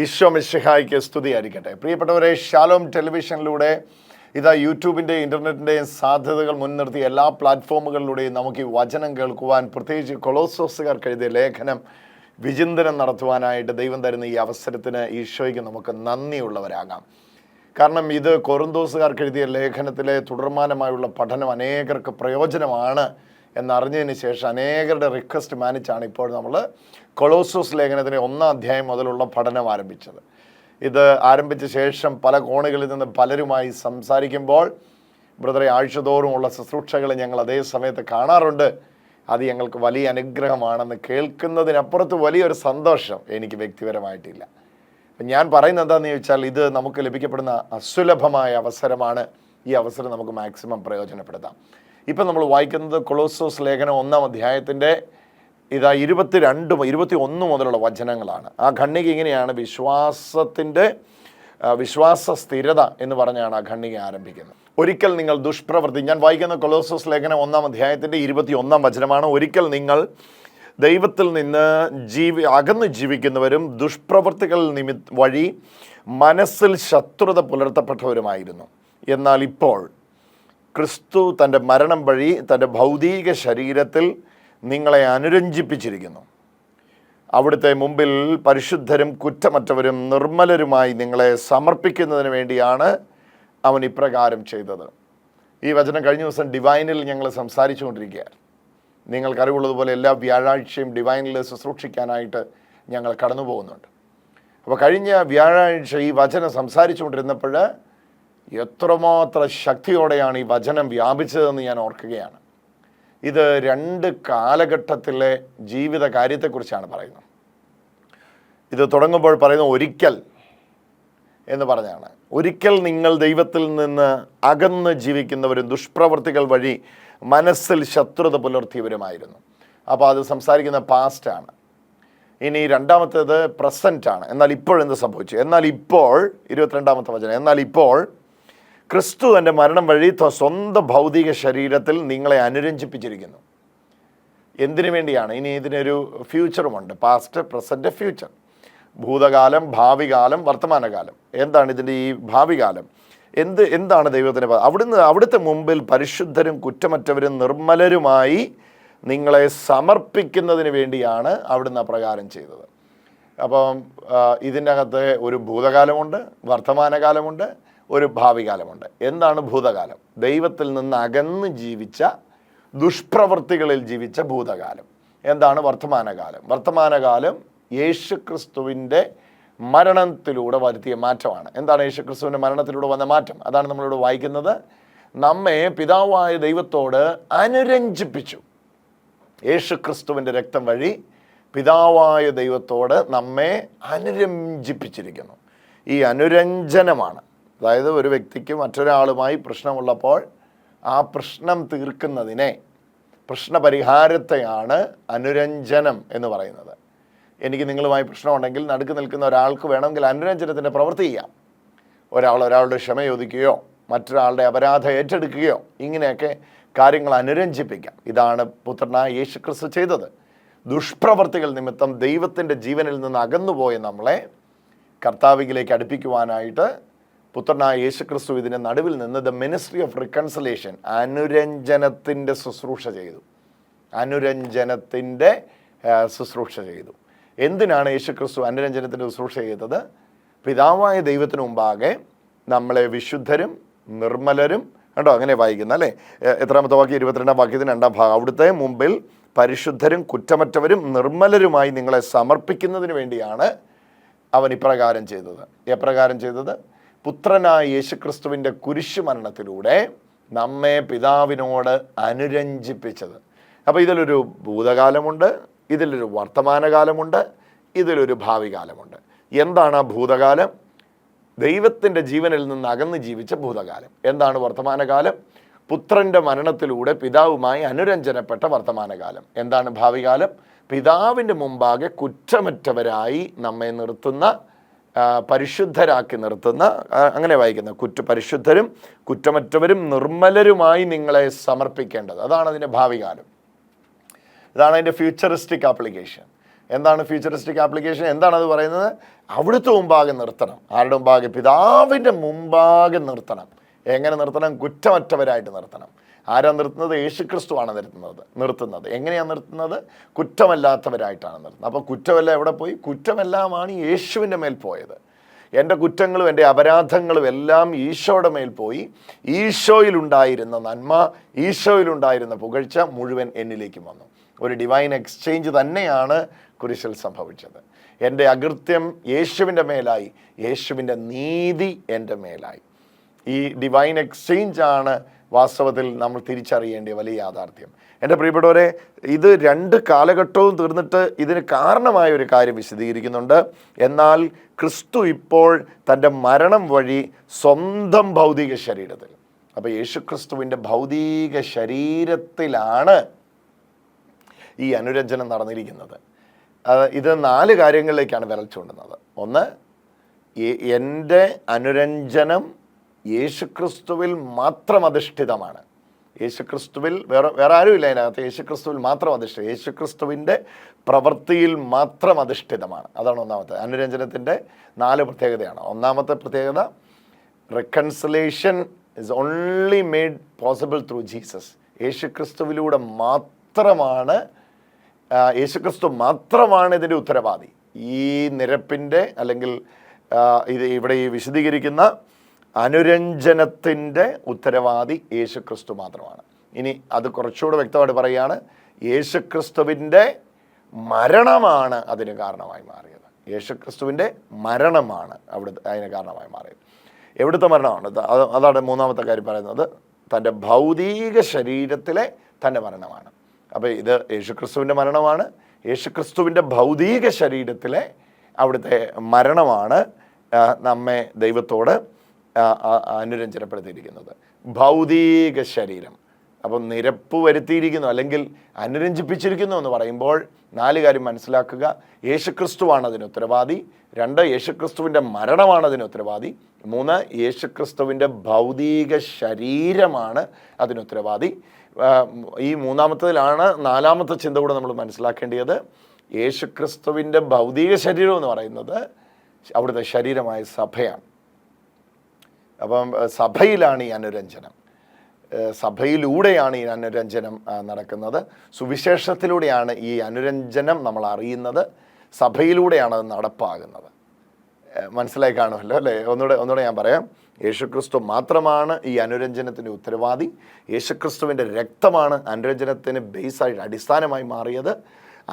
ഈശോ മിശിഹായ്ക്ക് സ്തുതിയായിരിക്കട്ടെ. പ്രിയപ്പെട്ടവരെ ഷാലോം ടെലിവിഷനിലൂടെ ഇതാ യൂട്യൂബിന്റെ ഇന്റർനെറ്റിന്റെയും സാധ്യതകൾ മുൻനിർത്തി എല്ലാ പ്ലാറ്റ്ഫോമുകളിലൂടെയും നമുക്ക് ഈ വചനം കേൾക്കുവാൻ പ്രത്യേകിച്ച് കൊളോസോസുകാർക്ക് എഴുതിയ ലേഖനം വിചിന്തനം നടത്തുവാനായിട്ട് ദൈവം തരുന്ന ഈ അവസരത്തിന് ഈശോയ്ക്ക് നമുക്ക് നന്ദിയുള്ളവരാകാം. കാരണം ഇത് കൊറുന്തോസുകാർക്ക് എഴുതിയ ലേഖനത്തിലെ തുടർമാനമായുള്ള പഠനം അനേകർക്ക് പ്രയോജനമാണ് എന്നറിഞ്ഞതിന് ശേഷം അനേകരുടെ റിക്വസ്റ്റ് മാനിച്ചാണ് ഇപ്പോൾ നമ്മൾ കൊളോസോസ് ലേഖനത്തിന്റെ ഒന്നാം അധ്യായം മുതലുള്ള പഠനം ആരംഭിച്ചത്. ഇത് ആരംഭിച്ച ശേഷം പല കോണുകളിൽ നിന്ന് പലരുമായി സംസാരിക്കുമ്പോൾ ബ്രദറെ ആഴ്ചതോറുമുള്ള ശുശ്രൂഷകൾ ഞങ്ങൾ അതേ സമയത്ത് കാണാറുണ്ട്. അത് ഞങ്ങൾക്ക് വലിയ അനുഗ്രഹമാണെന്ന് കേൾക്കുന്നതിനപ്പുറത്ത് വലിയൊരു സന്തോഷം എനിക്ക് വ്യക്തിപരമായിട്ടില്ല. ഞാൻ പറയുന്നത് എന്താണെന്ന് ചോദിച്ചാൽ ഇത് നമുക്ക് ലഭിക്കപ്പെടുന്ന അസുലഭമായ അവസരമാണ്. ഈ അവസരം നമുക്ക് മാക്സിമം പ്രയോജനപ്പെടുത്താം. ഇപ്പം നമ്മൾ വായിക്കുന്നത് കൊളോസോസ് ലേഖനം ഒന്നാം അധ്യായത്തിന്റെ ഇതാ ഇരുപത്തി രണ്ട് ഇരുപത്തി ഒന്ന് മുതലുള്ള വചനങ്ങളാണ്. ആ ഖണ്ണിക ഇങ്ങനെയാണ് വിശ്വാസത്തിന്റെ വിശ്വാസ സ്ഥിരത എന്ന് പറഞ്ഞാണ് ആ ഖണ്ണിക ആരംഭിക്കുന്നത്. ഒരിക്കൽ നിങ്ങൾ ദുഷ്പ്രവൃത്തി ഞാൻ വായിക്കുന്ന കൊലോസസ് ലേഖനം ഒന്നാം അധ്യായത്തിന്റെ ഇരുപത്തി ഒന്നാം വചനമാണ്. ഒരിക്കൽ നിങ്ങൾ ദൈവത്തിൽ നിന്ന് ജീവി അകന്ന് ജീവിക്കുന്നവരും ദുഷ്പ്രവൃത്തികൾ നിമി വഴി മനസ്സിൽ ശത്രുത പുലർത്തപ്പെട്ടവരുമായിരുന്നു. എന്നാൽ ഇപ്പോൾ ക്രിസ്തു തന്റെ മരണം വഴി തന്റെ ഭൗതിക ശരീരത്തിൽ നിങ്ങളെ അനുരഞ്ജിപ്പിച്ചിരിക്കുന്നു. അവിടുത്തെ മുമ്പിൽ പരിശുദ്ധരും കുറ്റമറ്റവരും നിർമ്മലരുമായി നിങ്ങളെ സമർപ്പിക്കുന്നതിന് വേണ്ടിയാണ് അവൻ ഇപ്രകാരം ചെയ്തത്. ഈ വചനം കഴിഞ്ഞ ദിവസം ഡിവൈനിൽ ഞങ്ങൾ സംസാരിച്ചുകൊണ്ടിരിക്കുകയാണ്. നിങ്ങൾക്കറിവുള്ളതുപോലെ എല്ലാ വ്യാഴാഴ്ചയും ഡിവൈനിൽ ശുശ്രൂഷിക്കാനായിട്ട് ഞങ്ങൾ കടന്നു പോകുന്നുണ്ട് അപ്പോൾ കഴിഞ്ഞ വ്യാഴാഴ്ച ഈ വചനം സംസാരിച്ചുകൊണ്ടിരുന്നപ്പോൾ എത്രമാത്ര ശക്തിയോടെയാണ് ഈ വചനം വ്യാപിച്ചതെന്ന് ഞാൻ ഓർക്കുകയാണ്. ഇത് രണ്ട് കാലഘട്ടത്തിലെ ജീവിത കാര്യത്തെക്കുറിച്ചാണ് പറയുന്നത്. ഇത് തുടങ്ങുമ്പോൾ പറയുന്ന ഒരിക്കൽ എന്ന് പറഞ്ഞാണ്. ഒരിക്കൽ നിങ്ങൾ ദൈവത്തിൽ നിന്ന് അകന്ന് ജീവിക്കുന്നവരും ദുഷ്പ്രവർത്തികൾ വഴി മനസ്സിൽ ശത്രുത പുലർത്തിയവരുമായിരുന്നു. അപ്പോൾ അത് സംസാരിക്കുന്ന പാസ്റ്റാണ്. ഇനി രണ്ടാമത്തേത് പ്രസന്റ് ആണ് എന്നാൽ ഇപ്പോഴെന്ത് സംഭവിച്ചു? എന്നാൽ ഇപ്പോൾ ഇരുപത്തിരണ്ടാമത്തെ വചനം എന്നാൽ ഇപ്പോൾ ക്രിസ്തു തന്റെ മരണം വഴി സ്വന്തം ഭൗതിക ശരീരത്തിൽ നിങ്ങളെ അനുരഞ്ജിപ്പിച്ചിരിക്കുന്നു. എന്തിനു വേണ്ടിയാണ്? ഇനി ഇതിനൊരു ഫ്യൂച്ചറുമുണ്ട്. പാസ്റ്റ് പ്രസന്റ് ഫ്യൂച്ചർ ഭൂതകാലം ഭാവി കാലം വർത്തമാനകാലം. എന്താണ് ഇതിന്റെ ഈ ഭാവി കാലം എന്ത് എന്താണ് ദൈവത്തിന്റെ അവിടുന്ന് അവിടുത്തെ മുമ്പിൽ പരിശുദ്ധരും കുറ്റമറ്റവരും നിർമ്മലരുമായി നിങ്ങളെ സമർപ്പിക്കുന്നതിന് വേണ്ടിയാണ് അവിടുന്ന് അപ്രകാരം ചെയ്തത്. അപ്പം ഇതിനകത്ത് ഒരു ഭൂതകാലമുണ്ട് വർത്തമാനകാലമുണ്ട് ഒരു ഭാവികാലമുണ്ട്. എന്താണ് ഭൂതകാലം? ദൈവത്തിൽ നിന്ന് അകന്ന് ജീവിച്ച ദുഷ്പ്രവൃത്തികളിൽ ജീവിച്ച ഭൂതകാലം. എന്താണ് വർത്തമാനകാലം? വർത്തമാനകാലം യേശുക്രിസ്തുവിന്റെ മരണത്തിലൂടെ വരുത്തിയ മാറ്റമാണ്. എന്താണ് യേശുക്രിസ്തുവിന്റെ മരണത്തിലൂടെ വന്ന മാറ്റം? അതാണ് നമ്മളിവിടെ വായിക്കുന്നത്. നമ്മെ പിതാവായ ദൈവത്തോട് അനുരഞ്ജിപ്പിച്ചു. യേശുക്രിസ്തുവിന്റെ രക്തം വഴി പിതാവായ ദൈവത്തോട് നമ്മെ അനുരഞ്ജിപ്പിച്ചിരിക്കുന്നു. ഈ അനുരഞ്ജനമാണ് അതായത് ഒരു വ്യക്തിക്ക് മറ്റൊരാളുമായി പ്രശ്നമുള്ളപ്പോൾ ആ പ്രശ്നം തീർക്കുന്നതിനെ പ്രശ്നപരിഹാരത്തെയാണ് അനുരഞ്ജനം എന്ന് പറയുന്നത്. എനിക്ക് നിങ്ങളുമായി പ്രശ്നമുണ്ടെങ്കിൽ നടുക്ക് നിൽക്കുന്ന ഒരാൾക്ക് വേണമെങ്കിൽ അനുരഞ്ജനത്തിന്റെ പ്രവൃത്തി ചെയ്യാം. ഒരാൾ ഒരാളുടെ ക്ഷമ ചോദിക്കുകയോ മറ്റൊരാളുടെ അപരാധം ഏറ്റെടുക്കുകയോ ഇങ്ങനെയൊക്കെ കാര്യങ്ങൾ അനുരഞ്ജിപ്പിക്കാം. ഇതാണ് പുത്രനായ യേശു ക്രിസ്തു ചെയ്തത്. ദുഷ്പ്രവർത്തികൾ നിമിത്തം ദൈവത്തിന്റെ ജീവനിൽ നിന്ന് അകന്നുപോയ നമ്മളെ കർത്താവിലേക്ക് അടുപ്പിക്കുവാനായിട്ട് പുത്രനായ യേശു ക്രിസ്തു ഇതിന്റെ നടുവിൽ നിന്ന് ദ മിനിസ്ട്രി ഓഫ് റിക്കൺസലേഷൻ അനുരഞ്ജനത്തിന്റെ ശുശ്രൂഷ ചെയ്തു. അനുരഞ്ജനത്തിന്റെ ശുശ്രൂഷ ചെയ്തു. എന്തിനാണ് യേശു ക്രിസ്തു അനുരഞ്ജനത്തിന്റെ ശുശ്രൂഷ ചെയ്തത്? പിതാവായ ദൈവത്തിന് മുമ്പാകെ നമ്മളെ വിശുദ്ധരും നിർമ്മലരും കണ്ടോ? അങ്ങനെ വായിക്കുന്ന അല്ലേ? എത്രാമത്തെ വാക്യം? ഇരുപത്തിരണ്ടാം വാക്യത്തിന് രണ്ടാം ഭാഗം. അവിടുത്തെ മുമ്പിൽ പരിശുദ്ധരും കുറ്റമറ്റവരും നിർമ്മലരുമായി നിങ്ങളെ സമർപ്പിക്കുന്നതിന് വേണ്ടിയാണ് അവൻ ഇപ്രകാരം ചെയ്തത്. എപ്രകാരം ചെയ്തത്? പുത്രനായ യേശുക്രിസ്തുവിന്റെ കുരിശു മരണത്തിലൂടെ നമ്മെ പിതാവിനോട് അനുരഞ്ജിപ്പിച്ചത്. അപ്പോൾ ഇതിലൊരു ഭൂതകാലമുണ്ട് ഇതിലൊരു വർത്തമാനകാലമുണ്ട് ഇതിലൊരു ഭാവി കാലമുണ്ട് എന്താണ് ആ ഭൂതകാലം? ദൈവത്തിന്റെ ജീവനിൽ നിന്ന് അകന്ന് ജീവിച്ച ഭൂതകാലം. എന്താണ് വർത്തമാനകാലം? പുത്രന്റെ മരണത്തിലൂടെ പിതാവുമായി അനുരഞ്ജനപ്പെട്ട വർത്തമാനകാലം. എന്താണ് ഭാവി കാലം പിതാവിന്റെ മുമ്പാകെ കുറ്റമറ്റവരായി നമ്മെ നിർത്തുന്ന പരിശുദ്ധരാക്കി നിർത്തുന്ന അങ്ങനെ വായിക്കുന്ന കുറ്റ പരിശുദ്ധരും കുറ്റമറ്റവരും നിർമ്മലരുമായി നിങ്ങളെ സമർപ്പിക്കേണ്ടത്. അതാണ് അതിന്റെ ഭാവികാലം. ഇതാണ് അതിന്റെ ഫ്യൂച്ചറിസ്റ്റിക് ആപ്ലിക്കേഷൻ എന്താണ് ഫ്യൂച്ചറിസ്റ്റിക് ആപ്ലിക്കേഷൻ എന്താണ് അത് പറയുന്നത്? അവിടുത്തെ മുമ്പാകെ നിർത്തണം. ആരുടെ മുമ്പാകെ? പിതാവിന്റെ മുമ്പാകെ നിർത്തണം. എങ്ങനെ നിർത്തണം? കുറ്റമറ്റവരായിട്ട് നിർത്തണം. ആരാ നിർത്തുന്നത്? യേശുക്രിസ്തുവാണ് നിർത്തുന്നത് നിർത്തുന്നത്. എങ്ങനെയാണ് നിർത്തുന്നത്? കുറ്റമല്ലാത്തവരായിട്ടാണ് നിർത്തുന്നത്. അപ്പോൾ കുറ്റമെല്ലാം എവിടെ പോയി? കുറ്റമെല്ലാമാണ് യേശുവിന്റെ മേൽ പോയത്. എന്റെ കുറ്റങ്ങളും എന്റെ അപരാധങ്ങളും എല്ലാം ഈശോയുടെ മേൽ പോയി. ഈശോയിലുണ്ടായിരുന്ന നന്മ ഈശോയിലുണ്ടായിരുന്ന പുകഴ്ച മുഴുവൻ എന്നിലേക്ക് വന്നു. ഒരു ഡിവൈൻ എക്സ്ചേഞ്ച് തന്നെയാണ് കുരിശിൽ സംഭവിച്ചത്. എന്റെ അകൃത്യം യേശുവിന്റെ മേലായി യേശുവിന്റെ നീതി എന്റെ മേലായി. ഈ ഡിവൈൻ എക്സ്ചേഞ്ച് ആണ് വാസ്തവത്തിൽ നമ്മൾ തിരിച്ചറിയേണ്ട വലിയ യാഥാർത്ഥ്യം. എന്റെ പ്രിയപ്പെട്ടവരെ ഇത് രണ്ട് കാലഘട്ടവും തീർന്നിട്ട് ഇതിന് കാരണമായ ഒരു കാര്യം വിശദീകരിക്കുന്നുണ്ട്. എന്നാൽ ക്രിസ്തു ഇപ്പോൾ തന്റെ മരണം വഴി സ്വന്തം ഭൗതിക ശരീരത്തിൽ. അപ്പോൾ യേശു ക്രിസ്തുവിന്റെ ഭൗതിക ശരീരത്തിലാണ് ഈ അനുരഞ്ജനം നടന്നിരിക്കുന്നത്. ഇത് നാല് കാര്യങ്ങളിലേക്കാണ് വിരൽ ചൂണ്ടുന്നത്. ഒന്ന് എന്റെ അനുരഞ്ജനം യേശുക്രിസ്തുവിൽ മാത്രം അധിഷ്ഠിതമാണ്. യേശുക്രിസ്തുവിൽ വേറെ വേറെ ആരുമില്ല അതിനകത്ത്. യേശുക്രിസ്തുവിൽ മാത്രം അധിഷ്ഠിതം. യേശുക്രിസ്തുവിന്റെ പ്രവൃത്തിയിൽ മാത്രം അധിഷ്ഠിതമാണ്. അതാണ് ഒന്നാമത്തെ. അനുരഞ്ജനത്തിന്റെ നാല് പ്രത്യേകതയാണ്. ഒന്നാമത്തെ പ്രത്യേകത reconciliation is only made possible through Jesus യേശുക്രിസ്തുവിലൂടെ മാത്രമാണ് യേശുക്രിസ്തു മാത്രമാണ് ഇതിന്റെ ഉത്തരവാദി. ഈ നിരപ്പിന്റെ അല്ലെങ്കിൽ ഇത് ഇവിടെ ഈ വിശദീകരിക്കുന്ന അനുരഞ്ജനത്തിന്റെ ഉത്തരവാദി യേശുക്രിസ്തു മാത്രമാണ്. ഇനി അത് കുറച്ചുകൂടെ വ്യക്തമായിട്ട് പറയുകയാണ് യേശുക്രിസ്തുവിന്റെ മരണമാണ് അതിന് കാരണമായി മാറിയത്. യേശുക്രിസ്തുവിന്റെ മരണമാണ് അവിടെ അതിന് കാരണമായി മാറിയത്. എവിടുത്തെ മരണമാണ്? അതാണ് മൂന്നാമത്തെ കാര്യം പറയുന്നത്. തന്റെ ഭൗതിക ശരീരത്തിലെ തന്റെ മരണമാണ്. അപ്പോൾ ഇത് യേശുക്രിസ്തുവിന്റെ മരണമാണ്. യേശുക്രിസ്തുവിന്റെ ഭൗതിക ശരീരത്തിലെ അവിടുത്തെ മരണമാണ്. നമ്മെ ദൈവത്തോട് അനുരഞ്ജനപ്പെടുത്തിയിരിക്കുന്നത്. ഭൗതിക ശരീരം. അപ്പം നിരപ്പ് വരുത്തിയിരിക്കുന്നു അല്ലെങ്കിൽ അനുരഞ്ജിപ്പിച്ചിരിക്കുന്നു എന്ന് പറയുമ്പോൾ നാല് കാര്യം മനസ്സിലാക്കുക. യേശുക്രിസ്തുവാണ് അതിന് ഉത്തരവാദി. രണ്ട് യേശുക്രിസ്തുവിന്റെ മരണമാണ് അതിന് ഉത്തരവാദി. മൂന്ന് യേശുക്രിസ്തുവിന്റെ ഭൗതിക ശരീരമാണ് അതിന് ഉത്തരവാദി. ഈ മൂന്നാമത്തതിലാണ് നാലാമത്തെ ചിന്ത കൂടെ നമ്മൾ മനസ്സിലാക്കേണ്ടത് യേശുക്രിസ്തുവിന്റെ ഭൗതിക ശരീരം എന്ന് പറയുന്നത് അവിടുത്തെ ശരീരമായ സഭയാണ്. അപ്പം സഭയിലാണ് ഈ അനുരഞ്ജനം. സഭയിലൂടെയാണ് ഈ അനുരഞ്ജനം നടക്കുന്നത്. സുവിശേഷത്തിലൂടെയാണ് ഈ അനുരഞ്ജനം നമ്മൾ അറിയുന്നത്. സഭയിലൂടെയാണ് അത് നടപ്പാകുന്നത്. മനസ്സിലായി കാണുമല്ലോ അല്ലേ? ഒന്നുകൂടെ ഒന്നുകൂടെ ഞാൻ പറയാം. യേശുക്രിസ്തു മാത്രമാണ് ഈ അനുരഞ്ജനത്തിന്റെ ഉത്തരവാദി. യേശുക്രിസ്തുവിന്റെ രക്തമാണ് അനുരഞ്ജനത്തിന് ബേസായിട്ട് അടിസ്ഥാനമായി മാറിയത്.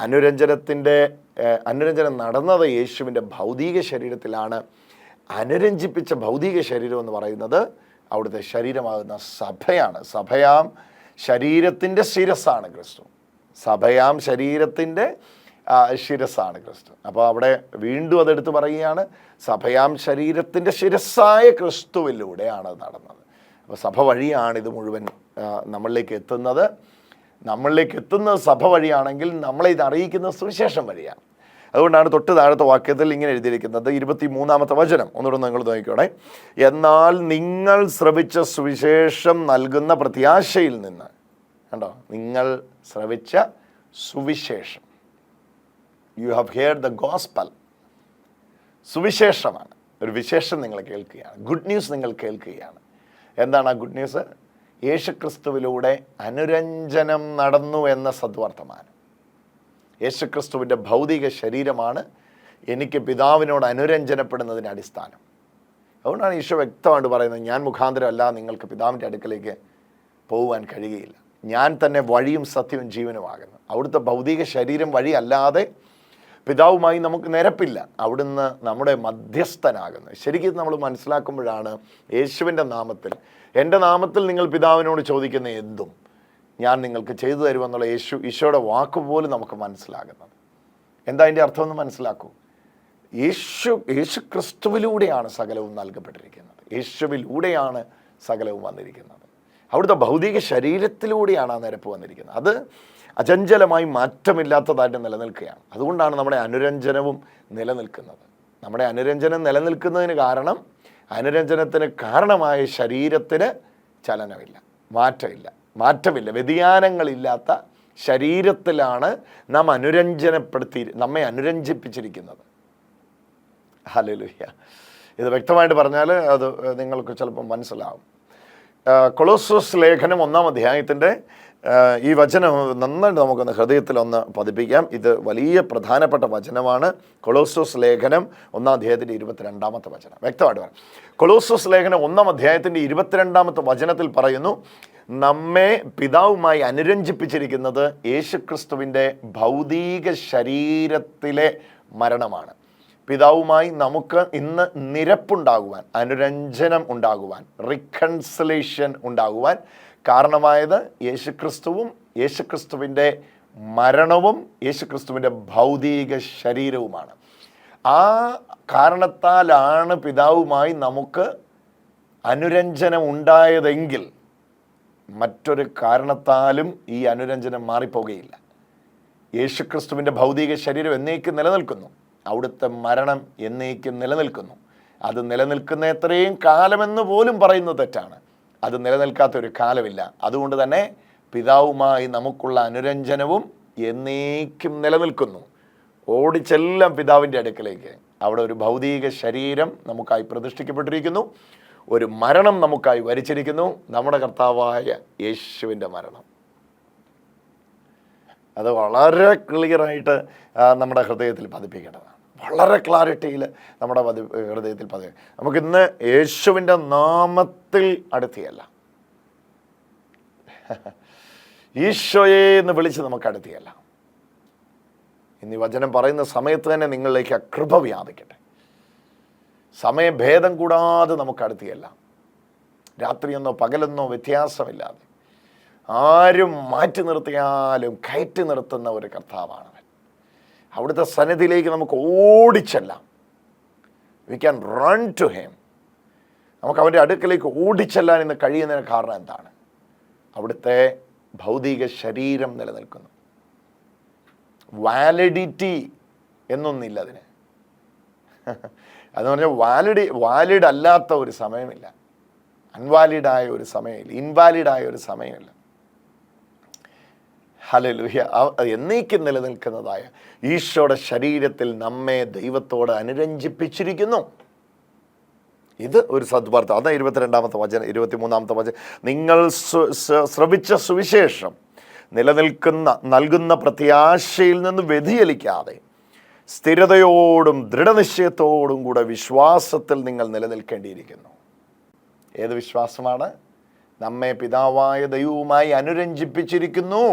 അനുരഞ്ജനത്തിന്റെ അനുരഞ്ജനം നടന്നത് യേശുവിന്റെ ഭൗതിക ശരീരത്തിലാണ്. അനുരഞ്ജിപ്പിച്ച ഭൗതിക ശരീരം എന്ന് പറയുന്നത് അവിടുത്തെ ശരീരമാകുന്ന സഭയാണ്. സഭയാം ശരീരത്തിന്റെ ശിരസ്സാണ് ക്രിസ്തു. സഭയാം ശരീരത്തിന്റെ ശിരസ്സാണ് ക്രിസ്തു. അപ്പോൾ അവിടെ വീണ്ടും അതെടുത്ത് പറയുകയാണ് സഭയാം ശരീരത്തിന്റെ ശിരസ്സായ ക്രിസ്തുവിലൂടെയാണ് നടന്നത്. അപ്പോൾ സഭ വഴിയാണ് ഇത് മുഴുവൻ നമ്മളിലേക്ക് എത്തുന്നത്. നമ്മളിലേക്ക് എത്തുന്നത് സഭ വഴിയാണെങ്കിൽ നമ്മളെ ഇത് അറിയിക്കുന്നത് സുവിശേഷം വഴിയാണ്. അതുകൊണ്ടാണ് തൊട്ട് താഴത്തെ വാക്യത്തിൽ ഇങ്ങനെ എഴുതിയിരിക്കുന്നത് ഇരുപത്തി മൂന്നാമത്തെ വചനം. ഒന്നുകൂടെ നിങ്ങൾ നോക്കിക്കോണേ. എന്നാൽ നിങ്ങൾ ശ്രവിച്ച സുവിശേഷം നൽകുന്ന പ്രത്യാശയിൽ നിന്ന് കണ്ടോ? നിങ്ങൾ ശ്രവിച്ച സുവിശേഷം. You have heard the gospel സുവിശേഷമാണ്. ഒരു വിശേഷം നിങ്ങൾ കേൾക്കുകയാണ്. ഗുഡ് ന്യൂസ് നിങ്ങൾ കേൾക്കുകയാണ്. എന്താണ് ആ ഗുഡ് ന്യൂസ് യേശുക്രിസ്തുവിലൂടെ അനുരഞ്ജനം നടന്നു എന്ന സദ്വർത്തമാനം. യേശുക്രിസ്തുവിന്റെ ഭൗതിക ശരീരമാണ് എനിക്ക് പിതാവിനോട് അനുരഞ്ജനപ്പെടുന്നതിന്റെ അടിസ്ഥാനം. അതുകൊണ്ടാണ് ഈശോ വ്യക്തമായിട്ട് പറയുന്നത് ഞാൻ മുഖാന്തരമല്ല നിങ്ങൾക്ക് പിതാവിന്റെ അടുക്കലേക്ക് പോകുവാൻ കഴിയുകയില്ല. ഞാൻ തന്നെ വഴിയും സത്യവും ജീവനുമാകുന്നു അവിടുത്തെ ഭൗതിക ശരീരം വഴിയല്ലാതെ പിതാവുമായി നമുക്ക് നിരപ്പില്ല. അവിടുന്ന് നമ്മുടെ മധ്യസ്ഥനാകുന്നു. ശരിക്കും നമ്മൾ മനസ്സിലാക്കുമ്പോഴാണ് യേശുവിന്റെ നാമത്തിൽ എന്റെ നാമത്തിൽ നിങ്ങൾ പിതാവിനോട് ചോദിക്കുന്ന എന്തും ഞാൻ നിങ്ങൾക്ക് ചെയ്തു തരുമെന്നുള്ള യേശു ഈശോയുടെ വാക്ക് പോലും നമുക്ക് മനസ്സിലാകുന്നത്. എന്താ അതിന്റെ അർത്ഥം എന്ന് മനസ്സിലാക്കൂ? യേശു യേശു ക്രിസ്തുവിലൂടെയാണ് സകലവും നൽകപ്പെട്ടിരിക്കുന്നത്. യേശുവിലൂടെയാണ് സകലവും വന്നിരിക്കുന്നത്. അവിടുത്തെ ഭൗതിക ശരീരത്തിലൂടെയാണ് ആ നിരപ്പ് വന്നിരിക്കുന്നത്. അത് അചഞ്ചലമായി മാറ്റമില്ലാത്തതായിട്ട് നിലനിൽക്കുകയാണ്. അതുകൊണ്ടാണ് നമ്മുടെ അനുരഞ്ജനവും നിലനിൽക്കുന്നത്. നമ്മുടെ അനുരഞ്ജനം നിലനിൽക്കുന്നതിന് കാരണം അനുരഞ്ജനത്തിന് കാരണമായ ശരീരത്തിന് ചലനമില്ല മാറ്റമില്ല. മാറ്റമില്ല. വ്യതിയാനങ്ങളില്ലാത്ത ശരീരത്തിലാണ് നാം അനുരഞ്ജനപ്പെടുത്തി നമ്മെ അനുരഞ്ജിപ്പിച്ചിരിക്കുന്നത്. ഹല്ലേലൂയ. ഇത് വ്യക്തമായിട്ട് പറഞ്ഞാൽ അത് നിങ്ങൾക്ക് ചിലപ്പോൾ മനസ്സിലാവും. കൊളോസോസ് ലേഖനം ഒന്നാം അധ്യായത്തിന്റെ ഈ വചനം നന്നായിട്ട് നമുക്കൊന്ന് ഹൃദയത്തിൽ ഒന്ന് പതിപ്പിക്കാം. ഇത് വലിയ പ്രധാനപ്പെട്ട വചനമാണ്. കൊളോസോസ് ലേഖനം ഒന്നാം അധ്യായത്തിന്റെ ഇരുപത്തിരണ്ടാമത്തെ വചനം. വ്യക്തമായിട്ട് പറയാം കൊളോസോസ് ലേഖനം ഒന്നാം അധ്യായത്തിന്റെ ഇരുപത്തിരണ്ടാമത്തെ വചനത്തിൽ പറയുന്നു നമ്മെ പിതാവുമായി അനുരഞ്ജിപ്പിച്ചിരിക്കുന്നത് യേശുക്രിസ്തുവിന്റെ ഭൗതിക ശരീരത്തിലെ മരണമാണ്. പിതാവുമായി നമുക്ക് ഇന്ന് നിരപ്പുണ്ടാകുവാൻ അനുരഞ്ജനം ഉണ്ടാകുവാൻ റിക്കൺസലേഷൻ ഉണ്ടാകുവാൻ കാരണമായത് യേശുക്രിസ്തുവും യേശുക്രിസ്തുവിന്റെ മരണവും യേശുക്രിസ്തുവിന്റെ ഭൗതിക ശരീരവുമാണ്. ആ കാരണത്താലാണ് പിതാവുമായി നമുക്ക് അനുരഞ്ജനം ഉണ്ടായതെങ്കിൽ മറ്റൊരു കാരണത്താലും ഈ അനുരഞ്ജനം മാറിപ്പോകുകയില്ല യേശുക്രിസ്തുവിന്റെ ഭൗതിക ശരീരം എന്നേക്കും നിലനിൽക്കുന്നു. അവിടുത്തെ മരണം എന്നേക്കും നിലനിൽക്കുന്നു. അത് നിലനിൽക്കുന്ന എത്രയും കാലമെന്ന് പോലും പറയുന്നത് തെറ്റാണ്. അത് നിലനിൽക്കാത്ത ഒരു കാലമില്ല. അതുകൊണ്ട് തന്നെ പിതാവുമായി നമുക്കുള്ള അനുരഞ്ജനവും എന്നേക്കും നിലനിൽക്കുന്നു. ഓടിച്ചെല്ലാം പിതാവിന്റെ അടുക്കലേക്ക്. അവിടെ ഒരു ഭൗതിക ശരീരം നമുക്കായി പ്രതിഷ്ഠിക്കപ്പെട്ടിരിക്കുന്നു. ഒരു മരണം നമുക്കായി വരിച്ചിരിക്കുന്നു. നമ്മുടെ കർത്താവായ യേശുവിന്റെ മരണം. അത് വളരെ ക്ലിയറായിട്ട് നമ്മുടെ ഹൃദയത്തിൽ പതിപ്പിക്കേണ്ടതാണ്. വളരെ ക്ലാരിറ്റിയിൽ നമ്മുടെ പതി ഹൃദയത്തിൽ പതി നമുക്കിന്ന് യേശുവിന്റെ നാമത്തിൽ അടുത്തിയല്ല. ഈശോയെ എന്ന് വിളിച്ച് നമുക്ക് അടുത്തിയല്ല. ഇന്ന് ഈ വചനം പറയുന്ന സമയത്ത് തന്നെ നിങ്ങളിലേക്ക് ആ കൃപ വ്യാപിക്കട്ടെ. സമയഭേദം കൂടാതെ നമുക്ക് അടുത്തിയല്ല. രാത്രിയെന്നോ പകലെന്നോ വ്യത്യാസമില്ലാതെ. ആരും മാറ്റി നിർത്തിയാലും കയറ്റി നിർത്തുന്ന ഒരു കർത്താവാണ് അവിടുത്തെ സന്നിധിയിലേക്ക് നമുക്ക് ഓടിച്ചെല്ലാം. We can run to him നമുക്ക് അവന്റെ അടുക്കലേക്ക് ഓടിച്ചെല്ലാൻ ഇന്ന് കഴിയുന്നതിന് കാരണം എന്താണ്? അവിടുത്തെ ഭൗതിക ശരീരം നിലനിൽക്കുന്നു. വാലിഡിറ്റി എന്നൊന്നില്ല അതിന്. അതെന്ന് പറഞ്ഞാൽ വാലിഡ് വാലിഡ് അല്ലാത്ത ഒരു സമയമില്ല. അൺവാലിഡായ ഒരു സമയമില്ല. ഇൻവാലിഡായ ഒരു സമയമില്ല. ഹലലുഹ്യ എന്നേക്കും നിലനിൽക്കുന്നതായ ഈശോയുടെ ശരീരത്തിൽ നമ്മെ ദൈവത്തോട് അനുരഞ്ജിപ്പിച്ചിരിക്കുന്നു. ഇത് ഒരു സദ്വാർത്ത. അതാ ഇരുപത്തിരണ്ടാമത്തെ വചനം ഇരുപത്തിമൂന്നാമത്തെ വചനം. നിങ്ങൾ ശ്രവിച്ച സുവിശേഷം നിലനിൽക്കുന്ന നൽകുന്ന പ്രത്യാശയിൽ നിന്ന് വ്യതിചലിക്കാതെ സ്ഥിരതയോടും ദൃഢനിശ്ചയത്തോടും കൂടെ വിശ്വാസത്തിൽ നിങ്ങൾ നിലനിൽക്കേണ്ടിയിരിക്കുന്നു. ഏത് വിശ്വാസമാണ്? നമ്മെ പിതാവായ ദൈവവുമായി അനുരഞ്ജിപ്പിച്ചിരിക്കുന്നു.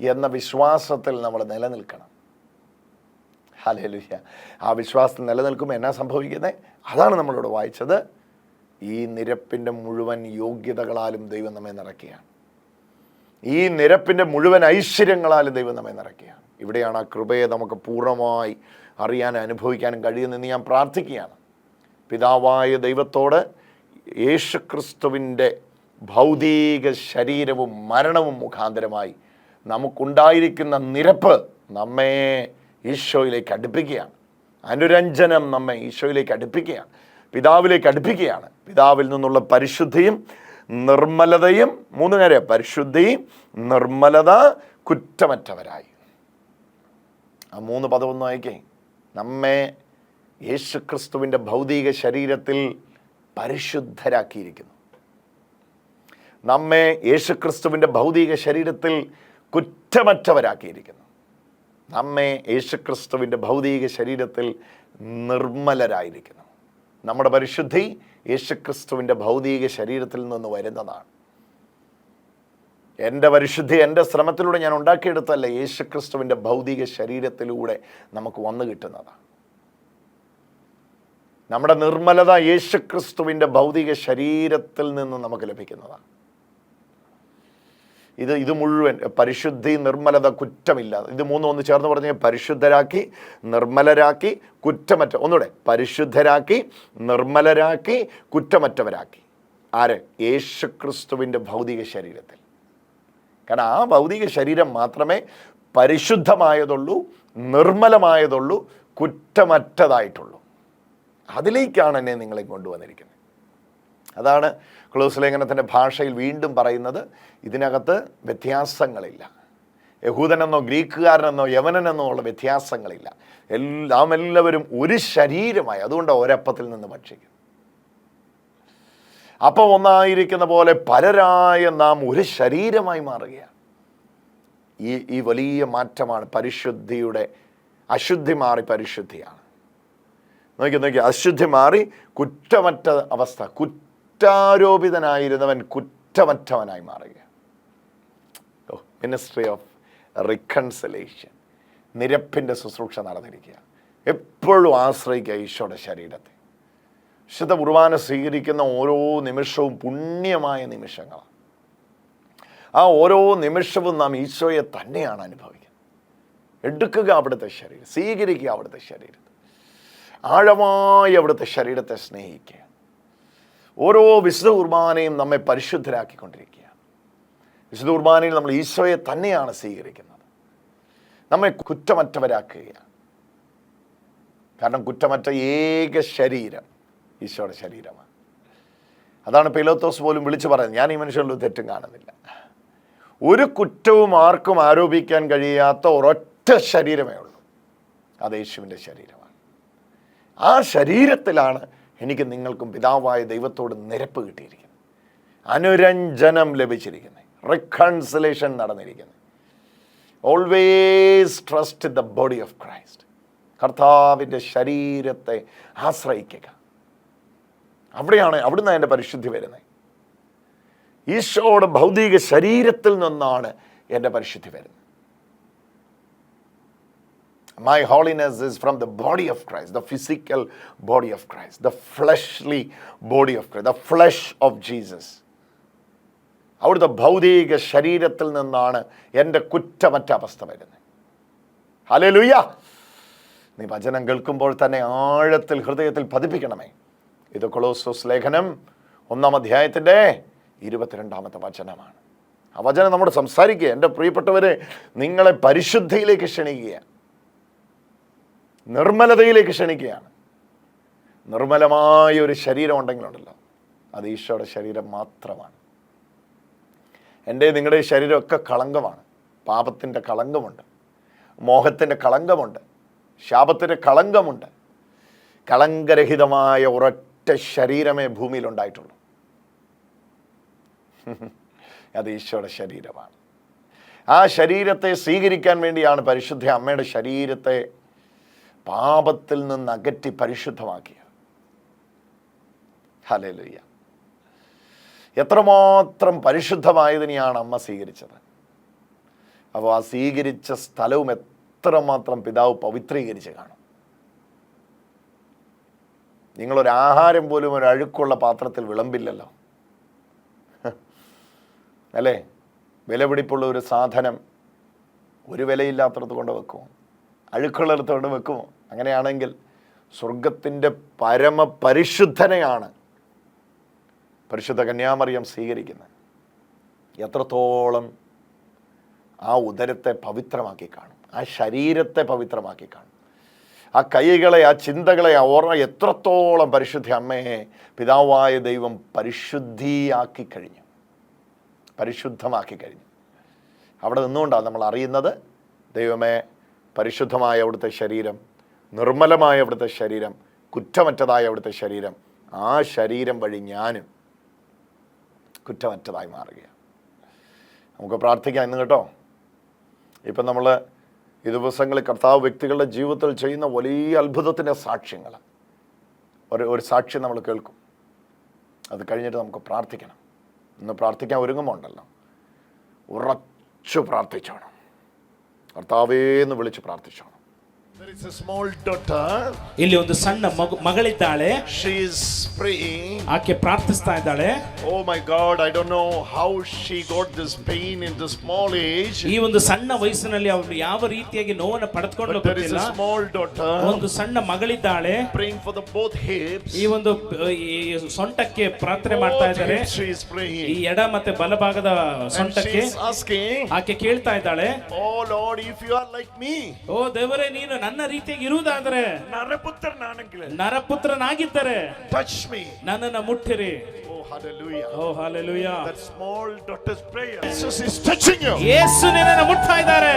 എന്ന വിശ്വാസത്തിൽ നമ്മൾ നിലനിൽക്കണം. ഹലേലുഹ്യ ആ വിശ്വാസത്തിൽ നിലനിൽക്കുമ്പോൾ എന്നാ സംഭവിക്കുന്നത് അതാണ് നമ്മളോട് വായിച്ചത്. ഈ നിരപ്പിന്റെ മുഴുവൻ യോഗ്യതകളാലും ദൈവം നമ്മെ നിറയ്ക്കുകയാണ്. ഈ നിരപ്പിന്റെ മുഴുവൻ ഐശ്വര്യങ്ങളാലും ദൈവം നമ്മെ നിറയ്ക്കുകയാണ്. ഇവിടെയാണ് ആ കൃപയെ നമുക്ക് പൂർണമായി അറിയാനും അനുഭവിക്കാനും കഴിയുന്നതെന്ന് ഞാൻ പ്രാർത്ഥിക്കുകയാണ്. പിതാവായ ദൈവത്തോട് യേശുക്രിസ്തുവിന്റെ ഭൗതിക ശരീരവും മരണവും മുഖാന്തരമായി നമുക്കുണ്ടായിരിക്കുന്ന നിരപ്പ് നമ്മെ ഈശോയിലേക്ക് അടുപ്പിക്കുകയാണ്. അനുരഞ്ജനം നമ്മെ ഈശോയിലേക്ക് അടുപ്പിക്കുകയാണ്. പിതാവിലേക്ക് അടുപ്പിക്കുകയാണ്. പിതാവിൽ നിന്നുള്ള പരിശുദ്ധിയും നിർമ്മലതയും മൂന്ന് കാര്യം പരിശുദ്ധി നിർമ്മലത കുറ്റമറ്റവരായി. ആ മൂന്ന് പദമൊന്നും അയക്കേ നമ്മെ യേശുക്രിസ്തുവിന്റെ ഭൗതിക ശരീരത്തിൽ പരിശുദ്ധരാക്കിയിരിക്കുന്നു. നമ്മെ യേശുക്രിസ്തുവിന്റെ ഭൗതിക ശരീരത്തിൽ കുറ്റമറ്റവരാക്കിയിരിക്കുന്നു. നമ്മെ യേശുക്രിസ്തുവിന്റെ ഭൗതിക ശരീരത്തിൽ നിർമ്മലരായിരിക്കുന്നു. നമ്മുടെ പരിശുദ്ധി യേശുക്രിസ്തുവിന്റെ ഭൗതിക ശരീരത്തിൽ നിന്ന് വരുന്നതാണ്. എന്റെ പരിശുദ്ധി എന്റെ ശ്രമത്തിലൂടെ ഞാൻ ഉണ്ടാക്കിയെടുത്തല്ല യേശുക്രിസ്തുവിന്റെ ഭൗതിക ശരീരത്തിലൂടെ നമുക്ക് വന്നു കിട്ടുന്നതാണ്. നമ്മുടെ നിർമ്മലത യേശുക്രിസ്തുവിന്റെ ഭൗതിക ശരീരത്തിൽ നിന്ന് നമുക്ക് ലഭിക്കുന്നതാണ്. ഇത് ഇത് മുഴുവൻ പരിശുദ്ധി നിർമ്മലത കുറ്റമില്ല. ഇത് മൂന്നും ഒന്ന് ചേർന്ന് പറഞ്ഞ് പരിശുദ്ധരാക്കി നിർമ്മലരാക്കി കുറ്റമറ്റ ഒന്നുകൂടെ. പരിശുദ്ധരാക്കി നിർമ്മലരാക്കി കുറ്റമറ്റവരാക്കി. ആര്? യേശുക്രിസ്തുവിന്റെ ഭൗതിക ശരീരത്തിൽ. കാരണം ആ ഭൗതിക ശരീരം മാത്രമേ പരിശുദ്ധമായതുള്ളൂ നിർമ്മലമായതുള്ളൂ കുറ്റമറ്റതായിട്ടുള്ളൂ. അതിലേക്കാണ് എന്നെ നിങ്ങളെ കൊണ്ടുവന്നിരിക്കുന്നത്. അതാണ് ക്ലോസ് ലേഖനത്തിന്റെ ഭാഷയിൽ വീണ്ടും പറയുന്നത് ഇതിനകത്ത് വ്യത്യാസങ്ങളില്ല. യഹൂദനെന്നോ ഗ്രീക്കുകാരനെന്നോ യവനനെന്നോ ഉള്ള വ്യത്യാസങ്ങളില്ല. എല്ലാം എല്ലാവരും ഒരു ശരീരമായി അതുകൊണ്ട് ഒരപ്പത്തിൽ നിന്ന് ഭക്ഷിക്കും. അപ്പം ഒന്നായിരിക്കുന്ന പോലെ പരരായ നാം ഒരു ശരീരമായി മാറുകയാണ്. ഈ ഈ വലിയ മാറ്റമാണ് പരിശുദ്ധിയുടെ അശുദ്ധി മാറി പരിശുദ്ധിയാണ്. നോക്കി നോക്കി അശുദ്ധി മാറി കുറ്റമറ്റ അവസ്ഥ കുറ്റാരോപിതനായിരുന്നവൻ കുറ്റമറ്റവനായി മാറുക മിനിസ്ട്രി ഓഫ് റിക്കൺസലേഷൻ നിരപ്പിന്റെ ശുശ്രൂഷ നടന്നിരിക്കുക എപ്പോഴും ആശ്രയിക്കുക ഈശോയുടെ ശരീരത്തെ. വിശുദ്ധ കുർബാന സ്വീകരിക്കുന്ന ഓരോ നിമിഷവും പുണ്യമായ നിമിഷങ്ങളാണ്. ആ ഓരോ നിമിഷവും നാം ഈശോയെ തന്നെയാണ് അനുഭവിക്കുന്നത് എടുക്കുക അവിടുത്തെ ശരീരം സ്വീകരിക്കുക അവിടുത്തെ ശരീരത്തെ. ആഴമായി അവിടുത്തെ ശരീരത്തെ സ്നേഹിക്കുക. ഓരോ വിശുദ്ധ കുർബാനയും നമ്മെ പരിശുദ്ധരാക്കിക്കൊണ്ടിരിക്കുകയാണ്. വിശുദ്ധ കുർബാനയിൽ നമ്മൾ ഈശോയെ തന്നെയാണ് സ്വീകരിക്കുന്നത്. നമ്മെ കുറ്റമറ്റവരാക്കുകയാണ്. കാരണം കുറ്റമറ്റ ഏക ശരീരം ഈശോയുടെ ശരീരമാണ്. അതാണ് പെലോത്തോസ് പോലും വിളിച്ചു പറയുന്നത് ഞാൻ ഈ മനുഷ്യരിൽ തെറ്റും കാണുന്നില്ല. ഒരു കുറ്റവും ആർക്കും ആരോപിക്കാൻ കഴിയാത്ത ഒരൊറ്റ ശരീരമേ ഉള്ളൂ. അത് യേശുവിന്റെ ശരീരമാണ്. ആ ശരീരത്തിലാണ് എനിക്ക് നിങ്ങൾക്കും പിതാവായ ദൈവത്തോട് നിരപ്പ് കിട്ടിയിരിക്കുന്നു. അനുരഞ്ജനം ലഭിച്ചിരിക്കുന്നത് റിക്കൺസിലേഷൻ നടന്നിരിക്കുന്നത് always trust the body of Christ കർത്താവിന്റെ ശരീരത്തെ ആശ്രയിക്കുക. അവിടെയാണ് അവിടുന്ന് എന്റെ പരിശുദ്ധി വരുന്നത്. ഈശോയുടെ ഭൗതിക ശരീരത്തിൽ നിന്നാണ് എന്റെ പരിശുദ്ധി വരുന്നത്. My holiness is from the body of Christ the physical body of Christ the fleshly body of Christ the flesh of Jesus അവിടുത്തെ ഭൗതിക ശരീരത്തിൽ നിന്നാണ് എന്റെ കുറ്റമറ്റ അവസ്ഥ വരുന്നത്. ഹലേ ലുയ്യ നീ വചനം കേൾക്കുമ്പോൾ തന്നെ ആഴത്തിൽ ഹൃദയത്തിൽ പതിപ്പിക്കണമേ. ഇത് കൊളോസോസ് ലേഖനം ഒന്നാം അധ്യായത്തിന്റെ ഇരുപത്തിരണ്ടാമത്തെ വചനമാണ്. ആ വചനം നമ്മൾ സംസാരിക്കുക. എന്റെ പ്രിയപ്പെട്ടവരെ നിങ്ങളെ പരിശുദ്ധിയിലേക്ക് ക്ഷണിക്കുകയാണ് നിർമ്മലതയിലേക്ക് ക്ഷണിക്കുകയാണ്. നിർമ്മലമായ ഒരു ശരീരം ഉണ്ടെങ്കിലുണ്ടല്ലോ അത് ഈശോയുടെ ശരീരം മാത്രമാണ്. എന്റെ നിങ്ങളുടെ ശരീരമൊക്കെ കളങ്കമാണ് പാപത്തിന്റെ കളങ്കമുണ്ട് മോഹത്തിന്റെ കളങ്കമുണ്ട് ശാപത്തിന്റെ കളങ്കമുണ്ട്. കളങ്കരഹിതമായ ഒരൊറ്റ ശരീരമേ ഭൂമിയിലുണ്ടായിട്ടുള്ളൂ അത് ഈശോയുടെ ശരീരമാണ്. ആ ശരീരത്തെ സ്വീകരിക്കാൻ വേണ്ടിയാണ് പരിശുദ്ധ അമ്മയുടെ ശരീരത്തെ പാപത്തിൽ നിന്ന് അകറ്റി പരിശുദ്ധമാക്കിയത് ഹലലുയ്യ എത്രമാത്രം പരിശുദ്ധമായതിനെയാണ് അമ്മ സ്വീകരിച്ചത്? അപ്പോൾ ആ സ്വീകരിച്ച സ്ഥലവും എത്രമാത്രം പിതാവ് പവിത്രീകരിച്ച് കാണും? നിങ്ങളൊരു ആഹാരം പോലും ഒരു അഴുക്കുള്ള പാത്രത്തിൽ വിളമ്പില്ലല്ലോ. അല്ലേ? വിലപിടിപ്പുള്ള ഒരു സാധനം ഒരു വിലയില്ലാത്തടത്ത് കൊണ്ട് വെക്കുമോ അഴുക്കുള്ളിടത്ത് കൊണ്ട് വെക്കുമോ? അങ്ങനെയാണെങ്കിൽ സ്വർഗത്തിന്റെ പരമപരിശുദ്ധനെയാണ് പരിശുദ്ധ കന്യാമറിയം സ്വീകരിക്കുന്നത്. എത്രത്തോളം ആ ഉദരത്തെ പവിത്രമാക്കി കാണും ആ ശരീരത്തെ പവിത്രമാക്കി കാണും. ആ കൈകളെ ആ ചിന്തകളെ ആ ഓർമ്മ എത്രത്തോളം പരിശുദ്ധി അമ്മയെ പിതാവായ ദൈവം പരിശുദ്ധിയാക്കി കഴിഞ്ഞു. പരിശുദ്ധമാക്കി കഴിഞ്ഞു. അവിടെ നിന്നുകൊണ്ടാണ് നമ്മൾ അറിയുന്നത് ദൈവമേ പരിശുദ്ധമായ അവിടുത്തെ ശരീരം നിർമ്മലമായ അവിടുത്തെ ശരീരം കുറ്റമറ്റതായ അവിടുത്തെ ശരീരം ആ ശരീരം വഴി ഞാനും കുറ്റമറ്റതായി മാറുകയാണ്. നമുക്ക് പ്രാർത്ഥിക്കാം ഇന്ന് കേട്ടോ. ഇപ്പം നമ്മൾ ഈ ദിവസങ്ങളിൽ കർത്താവ് വ്യക്തികളുടെ ജീവിതത്തിൽ ചെയ്യുന്ന വലിയ അത്ഭുതത്തിന്റെ സാക്ഷ്യങ്ങൾ ഒരു ഒരു സാക്ഷ്യം നമ്മൾ കേൾക്കും. അത് കഴിഞ്ഞിട്ട് നമുക്ക് പ്രാർത്ഥിക്കണം. ഇന്ന് പ്രാർത്ഥിക്കാൻ ഒരുങ്ങുമ്പോൾ ഉണ്ടല്ലോ ഉറച്ചു പ്രാർത്ഥിച്ചോണം. കർത്താവേ എന്ന് വിളിച്ച് പ്രാർത്ഥിച്ചോണം. There is a small daughter. ಇಲ್ಲಿ ಒಂದು ಸಣ್ಣ ಮಗು ಮಗಳಿದ್ದಾಳೆ She is praying. ಆಕೆ ಪ್ರಾರ್ಥಿಸ್ತಾ ಇದ್ದಾಳೆ Oh my God, I don't know how she got this pain in this small age. ಈ ಒಂದು ಸಣ್ಣ ವಯಸ್ಸಿನಲ್ಲಿ ಅವಳು ಯಾವ ರೀತಿಯಾಗಿ ನೋವನ್ನು ಪಡೆದುಕೊಂಡು But there is ಗೊತ್ತಿಲ್ಲ a small daughter ಒಂದು ಸಣ್ಣ ಮಗಳಿದ್ದಾಳೆ praying for the both hips. ಈ ಒಂದು ಅಹ್, ಈ ಸೊಂಟಕ್ಕೆ ಪ್ರಾರ್ಥನೆ ಮಾಡ್ತಾ Both ಇದ್ದಾರೆ hips she is ಈ praying. ಎಡ ಮತ್ತೆ ಬಲಭಾಗದ And she ಸೊಂಟಕ್ಕೆ is asking, ಆಕೆ ಕೇಳ್ತಾ ಇದ್ದಾಳೆ Oh Lord, if you are like me, ಓ ದೇವರೇ ನೀನು ನನ್ನ ರೀತಿಯಾಗಿ ಇರುವುದಾದ್ರೆ ನರಪುತ್ರ ನರಪುತ್ರನಾಗಿದ್ದರೆ ಲಕ್ಷ್ಮಿ ನನ್ನನ್ನು ಮುಟ್ಟಿರಿ. ಓ ಓ ಸ್ಮಾಲ್ ಮುಟ್ತಾ ಇದ್ದಾರೆ.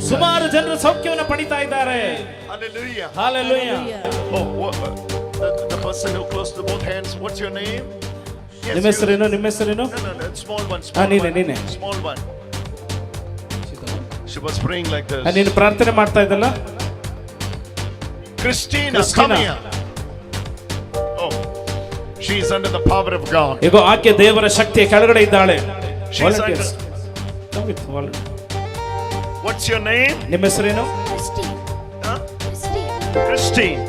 ಸುಮಾರು ಜನರು ಸೌಖ್ಯವನ್ನು ಪಡಿತಾ ಇದ್ದಾರೆ. The person who the both hands ನಿಮ್ಮ ಹೆಸರೇನು? ನಿಮ್ಮ ಹೆಸರೇನು? ಸ್ಮಾಲ್ ಒನ್ ಸ್ಮಾಲ್ ನೀನೆ ನೀನೆ. Small one She was praying like this. And ನೀನು ಪ್ರಾರ್ಥನೆ ಮಾಡ್ತಾ ಇದ್ದಲ್ಲ Christina, Christina. come here. Oh, she's under the power of God. ಆಕೆ ದೇವರ ಶಕ್ತಿಯ ಕೆಳಗಡೆ ಇದ್ದಾಳೆ she is under- Come with What's your name? ನಿಮ್ಮ ಹೆಸರೇನು Christine. Huh? Christine. Christine.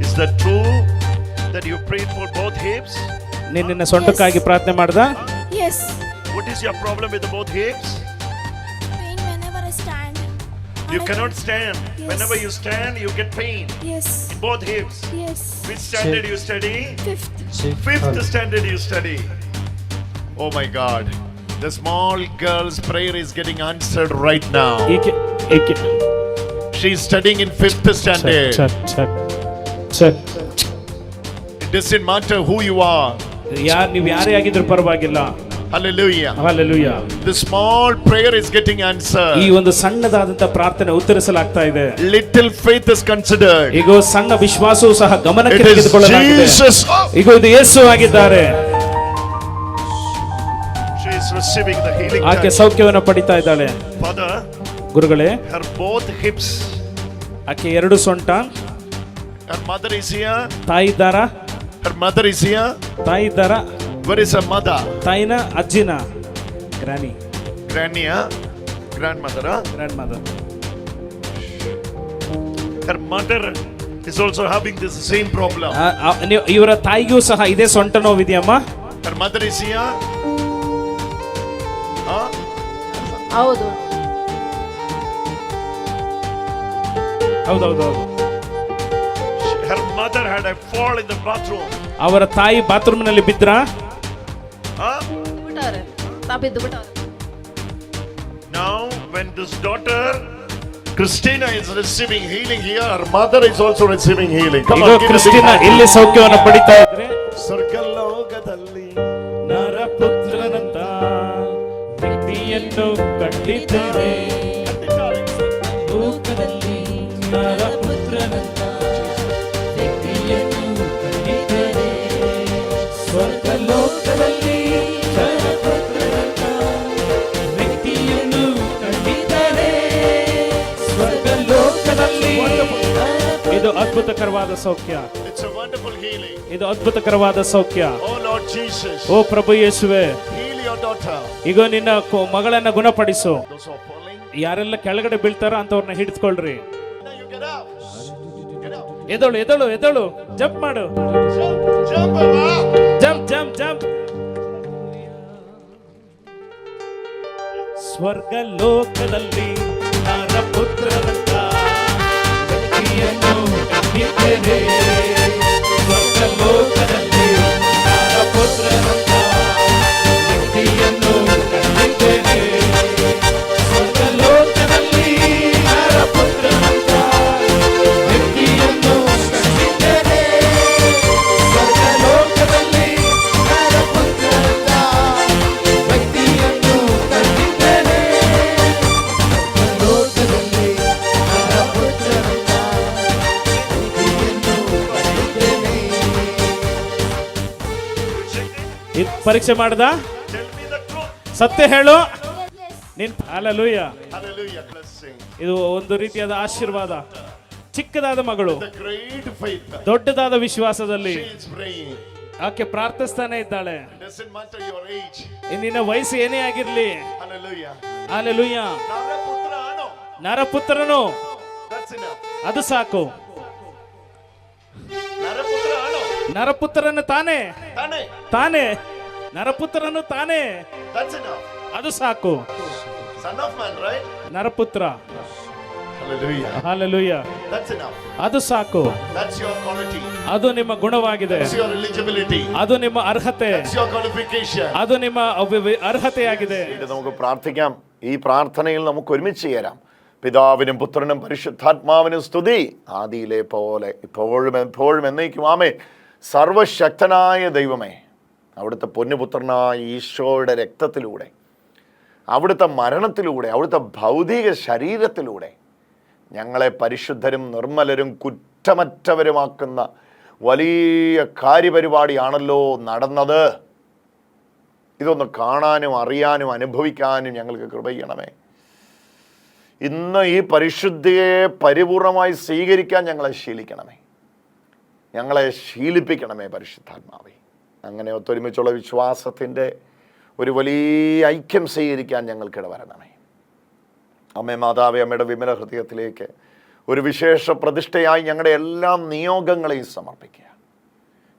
Is that true that you prayed for both hips? ನೀನ್ ನಿನ್ನ ಸೊಂಟಕ್ಕಾಗಿ ಪ್ರಾರ್ಥನೆ ಮಾಡ್ದ Yes. What is your problem with the both hips? Pain whenever I stand. You Or I cannot can- stand. Yes. Whenever you stand, you get pain Yes. in both hips. Yes. Which standard you study? Fifth. Fifth standard you study. Oh my God. The small girl's prayer is getting answered right now. ಈಕೆ ಈಕೆ She's studying in fifth standard. Check check check It doesn't matter who you are. ಯಾರು ನೀವು ಯಾರೇ ಆಗಿದ್ರು ಪರವಾಗಿಲ್ಲ Hallelujah. Hallelujah. This small prayer is getting ಈ ಒಂದು ಸಣ್ಣದಾದಂತ ಪ್ರಾರ್ಥನೆ ಉತ್ತರಿಸಲಾಗ್ತಾ ಇದೆ Little faith is considered. ಈಗ ಸಣ್ಣ ವಿಶ್ವಾಸವೂ ಸಹ ಗಮನಕ್ಕೆ ತೆಗೆದುಕೊಳ್ಳಲಾಗಿದೆ. Oh, ಈಗ ಇದು ಯೇಸು ಆಗಿದ್ದಾರೆ she is receiving the healing ಆಕೆ. ಸೌಖ್ಯವನ್ನು ಪಡಿತಾ ಇದ್ದಾಳೆ Father, ಗುರುಗಳೇ her both hips. ಆಕೆ ಎರಡು ಸೊಂಟ Her mother is here. ತಾಯಿ ಇದ್ದಾರಾ? Her mother is here. ತಾಯಿ ಇದ್ದಾರ Where is her mother? Taina Ajina. Granny. Granny, huh? Grandmother, huh? Grandmother. Her mother is also having this same problem. ಇವರ ತಾಯಿಗೂ ಸಹ ಇದೇ ಸೊಂಟ ನೋವಿದೆಯಮ್ಮ Her mother is here. Huh? ಹೌದು ಹೌದೌದು Her mother had a fall in the bathroom. ಅವರ ತಾಯಿ ಬಾತ್ರೂಮ್ನಲ್ಲಿ ಬಿದ್ರ Huh? ಬಿಟ್ಟವ್ರೆ ತಾ ಬಿಟ್ಟವ್ರೆ Now, when this daughter Christina is receiving healing here, her mother is also receiving healing. Come ಈಗ on, give a big ಕ್ರಿಸ್ಟಿನ hand. ಇಲ್ಲಿ ಸೌಖ್ಯವನ್ನು ಪಡಿತಾ ಇದ್ರೆ ಸ್ವರ್ಗಲೋಕದಲ್ಲಿ ನರಪುತ್ರನಂತ ವ್ಯಕ್ತಿಯನ್ನು ಕಂಡಿದ್ದೇವೆ ಲೋಕದಲ್ಲಿ ನರಪುತ್ರನಂತ ವ್ಯಕ್ತಿಯನ್ನು ಕಂಡಿದ್ದೇವೆ ಸ್ವರ್ಗ ಲೋಕದಲ್ಲಿ ಇದು ಅದ್ಭುತಕರವಾದ ಸೌಖ್ಯ. ಇದು ಅದ್ಭುತಕರವಾದ ಸೌಖ್ಯ. ಓ ಪ್ರಭು ಯೇಸುವೆ. ಈಗ ನಿನ್ನ ಮಗಳನ್ನ ಗುಣಪಡಿಸು. ಯಾರೆಲ್ಲ ಕೆಳಗಡೆ ಬೀಳ್ತಾರೋ ಅಂತವ್ರನ್ನ ಹಿಡಿದುಕೊಳ್ರಿ. ಎದಳು ಎದಳು ಎದಳು. ಜಂಪ್ ಮಾಡು. Jump jump jump. ಸ್ವರ್ಗ ಲೋಕದಲ್ಲಿ ಪುತ್ರರಂತೆ ವ್ಯಕ್ತಿಯನ್ನು ಕಂಡಿದ್ದೇನೆ ಸ್ವರ್ಗ ಲೋಕದಲ್ಲಿ ನರಪುತ್ರನಂತ ವ್ಯಕ್ತಿಯನ್ನು ಪರೀಕ್ಷೆ ಮಾಡ್ದ? ಸತ್ಯ ಹೇಳು. ನಿನ್ ಅಲ್ಲೂಯ್ಯ ಇದು ಒಂದು ರೀತಿಯಾದ ಆಶೀರ್ವಾದ. ಚಿಕ್ಕದಾದ ಮಗಳು. ದೊಡ್ಡದಾದ ವಿಶ್ವಾಸದಲ್ಲಿ. ಆಕೆ ಪ್ರಾರ್ಥಿಸ್ತಾನೆ ಇದ್ದಾಳೆ. ನಿನ್ನ ವಯಸ್ಸು ಏನೇ ಆಗಿರ್ಲಿ. ಅಲ್ಲೂಯ್ಯ ನರಪುತ್ರನು. ಅದು ಸಾಕು. ನರಪುತ್ರನ ತಾನೇ. ತಾನೇ. ನರಪುತ್ರನು ತಾನೇ That's enough. ಅದು ಸಾಕು Son of man, right? ನರಪುತ್ರ Hallelujah. Hallelujah That's enough. ಅದು ಸಾಕು That's your quality. ಅದು ನಿಮ್ಮ ಗುಣವಾಗಿದೆ That's your eligibility. ಅದು ನಿಮ್ಮ ಅರ್ಹತೆ That's your qualification. ಅದು ನಿಮ್ಮ ಅವ- ವಿ- ಅರ್ಹತೆಯಾಗಿದೆ വേണ്ടി നമുക്ക് പ്രാർത്ഥിക്കാം ഈ പ്രാർത്ഥനയിൽ നമുക്ക് ഒരുമിച്ച് ചേരാം പിതാവിനും പുത്രനും പരിശുദ്ധാത്മാവിനും സ്തുതി ആദിയിലെ പോലെ ഇപ്പോഴും എപ്പോഴും എന്നേക്കും ആമേ സർവശക്തനായ ദൈവമേ അവിടുത്തെ പൊന്നുപുത്രനായ ഈശോയുടെ രക്തത്തിലൂടെ അവിടുത്തെ മരണത്തിലൂടെ അവിടുത്തെ ഭൗതിക ശരീരത്തിലൂടെ ഞങ്ങളെ പരിശുദ്ധരും നിർമ്മലരും കുറ്റമറ്റവരുമാക്കുന്ന വലിയ കാര്യപരിപാടിയാണല്ലോ നടന്നത്. ഇതൊന്ന് കാണാനും അറിയാനും അനുഭവിക്കാനും ഞങ്ങൾക്ക് കൃപ ചെയ്യണമേ. ഇന്ന് ഈ പരിശുദ്ധിയെ പരിപൂർണമായി സ്വീകരിക്കാൻ ഞങ്ങളെ ശീലിക്കണമേ. ഞങ്ങളെ ശീലിപ്പിക്കണമേ പരിശുദ്ധാത്മാവേ. അങ്ങനെ ഒത്തൊരുമിച്ചുള്ള വിശ്വാസത്തിന്റെ ഒരു വലിയ ഐക്യം സ്വീകരിക്കാൻ ഞങ്ങൾക്കിട വരണമേ. അമ്മ മാതാവേ അമ്മയുടെ വിമല ഹൃദയത്തിലേക്ക് ഒരു വിശേഷ പ്രതിഷ്ഠയായി ഞങ്ങളുടെ എല്ലാ നിയോഗങ്ങളെയും സമർപ്പിക്കുക.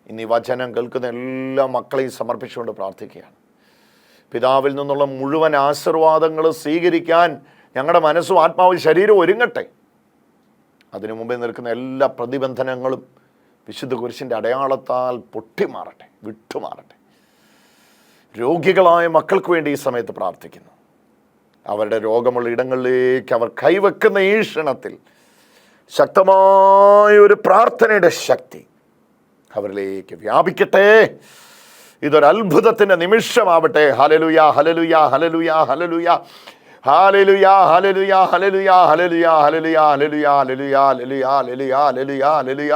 ഇനി വചനം കേൾക്കുന്ന എല്ലാ മക്കളെയും സമർപ്പിച്ചുകൊണ്ട് പ്രാർത്ഥിക്കുകയാണ് പിതാവിൽ നിന്നുള്ള മുഴുവൻ ആശീർവാദങ്ങൾ സ്വീകരിക്കാൻ ഞങ്ങളുടെ മനസ്സും ആത്മാവും ശരീരവും ഒരുങ്ങട്ടെ. അതിനു മുമ്പേ നിൽക്കുന്ന എല്ലാ പ്രതിബന്ധനങ്ങളും വിശുദ്ധ കുരിശിന്റെ അടയാളത്താൽ പൊട്ടിമാറട്ടെ വിട്ടുമാറട്ടെ. രോഗികളായ മക്കൾക്ക് വേണ്ടി ഈ സമയത്ത് പ്രാർത്ഥിക്കുന്നു. അവരുടെ രോഗമുള്ള ഇടങ്ങളിലേക്ക് അവർ കൈവെക്കുന്ന ഈ ക്ഷണത്തിൽ ശക്തമായ ഒരു പ്രാർത്ഥനയുടെ ശക്തി അവരിലേക്ക് വ്യാപിക്കട്ടെ. ഇതൊരു അത്ഭുതത്തിന്റെ നിമിഷമാവട്ടെ. ഹലലുയ ഹലലുയ ഹലലുയ ഹാലലുയ ഹലലുയ hallelujah hallelujah hallelujah hallelujah hallelujah hallelujah hallelujah hallelujah ഹലലുയ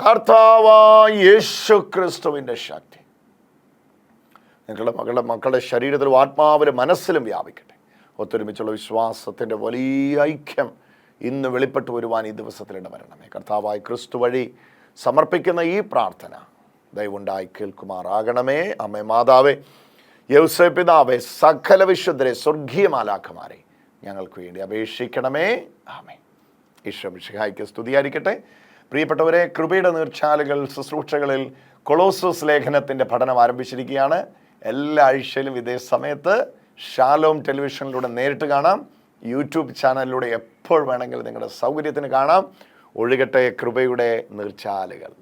കർത്താവായ യേശു ക്രിസ്തുവിന്റെ ശക്തി. നിങ്ങളുടെ മകളുടെ മക്കളുടെ ശരീരത്തിലും ആത്മാവിലും മനസ്സിലും വ്യാപിക്കട്ടെ. ഒത്തൊരുമിച്ചുള്ള വിശ്വാസത്തിന്റെ വലിയ ഐക്യം ഇന്ന് വെളിപ്പെട്ടു വരുവാൻ ഈ ദിവസത്തിലിട വരണമേ കർത്താവായ ക്രിസ്തു വഴി സമർപ്പിക്കുന്ന ഈ പ്രാർത്ഥന ദയവുണ്ടായി കേൾക്കുമാറാകണമേ. അമ്മേ മാതാവേ യൗസേ പിതാവേ സകല വിശുദ്ധരെ സ്വർഗീയ മാലാഖമാരെ ഞങ്ങൾക്ക് വേണ്ടി അപേക്ഷിക്കണമേ. ആമേ ഈശ്വര മിഷിഹായ്ക്ക് സ്തുതിയായിരിക്കട്ടെ. പ്രിയപ്പെട്ടവരെ കൃപയുടെ നീർച്ചാലുകൾ ശുശ്രൂഷകളിൽ കൊളോസോസ് ലേഖനത്തിന്റെ പഠനം ആരംഭിച്ചിരിക്കുകയാണ്. എല്ലാ ആഴ്ചയിലും ഇതേ സമയത്ത് ഷാലോം ടെലിവിഷനിലൂടെ നേരിട്ട് കാണാം. യൂട്യൂബ് ചാനലിലൂടെ എപ്പോൾ വേണമെങ്കിലും നിങ്ങളുടെ സൗകര്യത്തിന് കാണാം. ഒഴുകട്ടെ കൃപയുടെ നീർച്ചാലുകൾ.